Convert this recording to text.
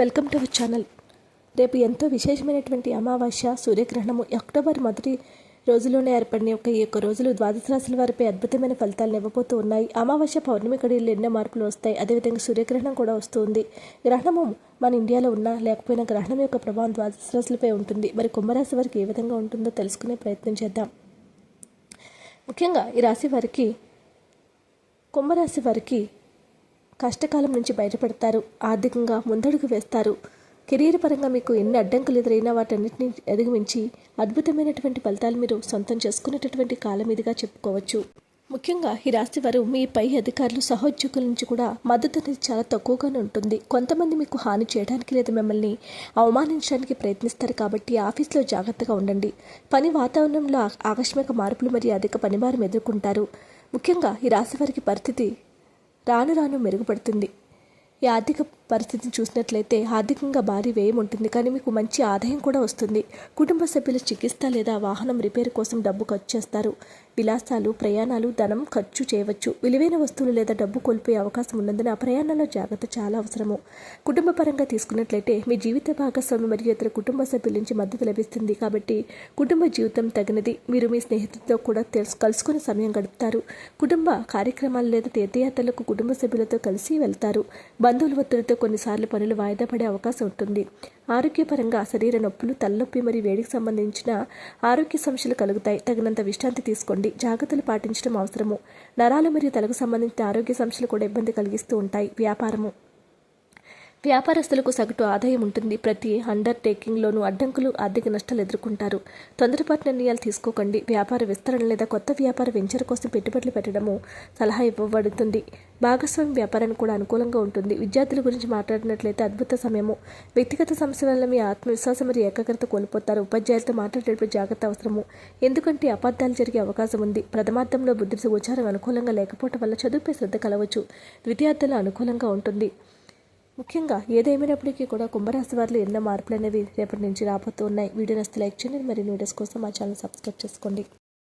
Welcome to our channel. రేపు ఎంతో విశేషమైనటువంటి అమావాస్య సూర్యగ్రహణము అక్టోబర్ మొదటి రోజులోనే ఏర్పడిన ఒక ఈ యొక్క రోజులు ద్వాదశ రాశుల వారిపై అద్భుతమైన ఫలితాలను ఇవ్వబోతూ ఉన్నాయి. అమావాస్య పౌర్ణమి కడిలో ఎన్నో మార్పులు వస్తాయి. అదేవిధంగా సూర్యగ్రహణం కూడా వస్తుంది. గ్రహణము మన ఇండియాలో ఉన్నా లేకపోయినా గ్రహణం యొక్క ప్రభావం ద్వాదశ రాశులపై ఉంటుంది. మరి కుంభరాశి వారికి ఏ విధంగా ఉంటుందో తెలుసుకునే ప్రయత్నం చేద్దాం. ముఖ్యంగా ఈ రాశి వారికి కుంభరాశి వారికి కష్టకాలం నుంచి బయటపడతారు. ఆర్థికంగా ముందడుగు వేస్తారు. కెరీర్ పరంగా మీకు ఎన్ని అడ్డంకులు ఎదురైనా వాటన్నిటిని అధిగమించి అద్భుతమైనటువంటి ఫలితాలు మీరు సొంతం చేసుకునేటటువంటి కాలం ఇదిగా చెప్పుకోవచ్చు. ముఖ్యంగా ఈ రాశి వారు మీ పై అధికారులు సహోద్యోగుల నుంచి కూడా మద్దతు అనేది చాలా తక్కువగానే ఉంటుంది. కొంతమంది మీకు హాని చేయడానికి లేదా మిమ్మల్ని అవమానించడానికి ప్రయత్నిస్తారు కాబట్టి ఆఫీస్లో జాగ్రత్తగా ఉండండి. పని వాతావరణంలో ఆకస్మిక మార్పులు మరియు అధిక పనిభారం ఎదుర్కొంటారు. ముఖ్యంగా ఈ రాశి వారికి పరిస్థితి రాను రాను మెరుగుపడుతుంది. ఈ ఆర్థిక పరిస్థితిని చూసినట్లయితే ఆర్థికంగా భారీ వ్యయం ఉంటుంది. కానీ మీకు మంచి ఆదాయం కూడా వస్తుంది. కుటుంబ సభ్యుల చికిత్స లేదా వాహనం రిపేర్ కోసం డబ్బు ఖర్చు చేస్తారు. విలాసాలు ప్రయాణాలు ధనం ఖర్చు చేయవచ్చు. విలువైన వస్తువులు లేదా డబ్బు కోల్పోయే అవకాశం ఉన్నందున ఆ ప్రయాణంలో జాగ్రత్త చాలా అవసరము. కుటుంబ పరంగా తీసుకున్నట్లయితే మీ జీవిత భాగస్వామి మరియు ఇతర కుటుంబ సభ్యుల నుంచి మద్దతు లభిస్తుంది. కాబట్టి కుటుంబ జీవితం తగినది. మీరు మీ స్నేహితులతో కూడా తెలుసు కలుసుకుని సమయం గడుపుతారు. కుటుంబ కార్యక్రమాలు లేదా తీర్థయాత్రలకు కుటుంబ సభ్యులతో కలిసి వెళ్తారు. బంధువుల ఒత్తిడితో కొన్నిసార్లు పనులు వాయిదా పడే అవకాశం ఉంటుంది. ఆరోగ్యపరంగా శరీర నొప్పులు తలనొప్పి మరియు వేడికి సంబంధించిన ఆరోగ్య సమస్యలు కలుగుతాయి. తగినంత విశ్రాంతి తీసుకోండి. జాగ్రత్తలు పాటించడం అవసరము. నరాలు మరియు తలకు సంబంధించిన ఆరోగ్య సమస్యలు కూడా ఇబ్బంది కలిగిస్తూ ఉంటాయి. వ్యాపారము. వ్యాపారస్తులకు సగటు ఆదాయం ఉంటుంది. ప్రతి అండర్ టేకింగ్లోనూ అడ్డంకులు ఆర్థిక నష్టాలు ఎదుర్కొంటారు. తొందరపాటు నిర్ణయాలు తీసుకోకండి. వ్యాపార విస్తరణ లేదా కొత్త వ్యాపార వెంచర్ కోసం పెట్టుబడులు పెట్టడము సలహా ఇవ్వబడుతుంది. భాగస్వామి వ్యాపారానికి కూడా అనుకూలంగా ఉంటుంది. విద్యార్థుల గురించి మాట్లాడినట్లయితే అద్భుత సమయము. వ్యక్తిగత సమస్య వల్ల మీ ఆత్మవిశ్వాసం మరియు ఏకాగ్రత కోల్పోతారు. ఉపాధ్యాయులతో మాట్లాడేటప్పుడు జాగ్రత్త అవసరము. ఎందుకంటే అబద్ధాలు జరిగే అవకాశం ఉంది. ప్రథమార్థంలో బుద్ధి గోచారం అనుకూలంగా లేకపోవడం వల్ల చదువుపై శ్రద్ధ కలవచ్చు. ద్వితీయార్థంలో అనుకూలంగా ఉంటుంది. ముఖ్యంగా ఏదేమైనప్పటికీ కూడా కుంభరాశి వారిలో ఎన్నో మార్పులు అనేవి రేపటి నుంచి రాబోతున్నాయి వీడియో నస్తే లైక్ చేయండి. మరియు వీడియోస్ కోసం మా ఛానల్ సబ్స్క్రైబ్ చేసుకోండి.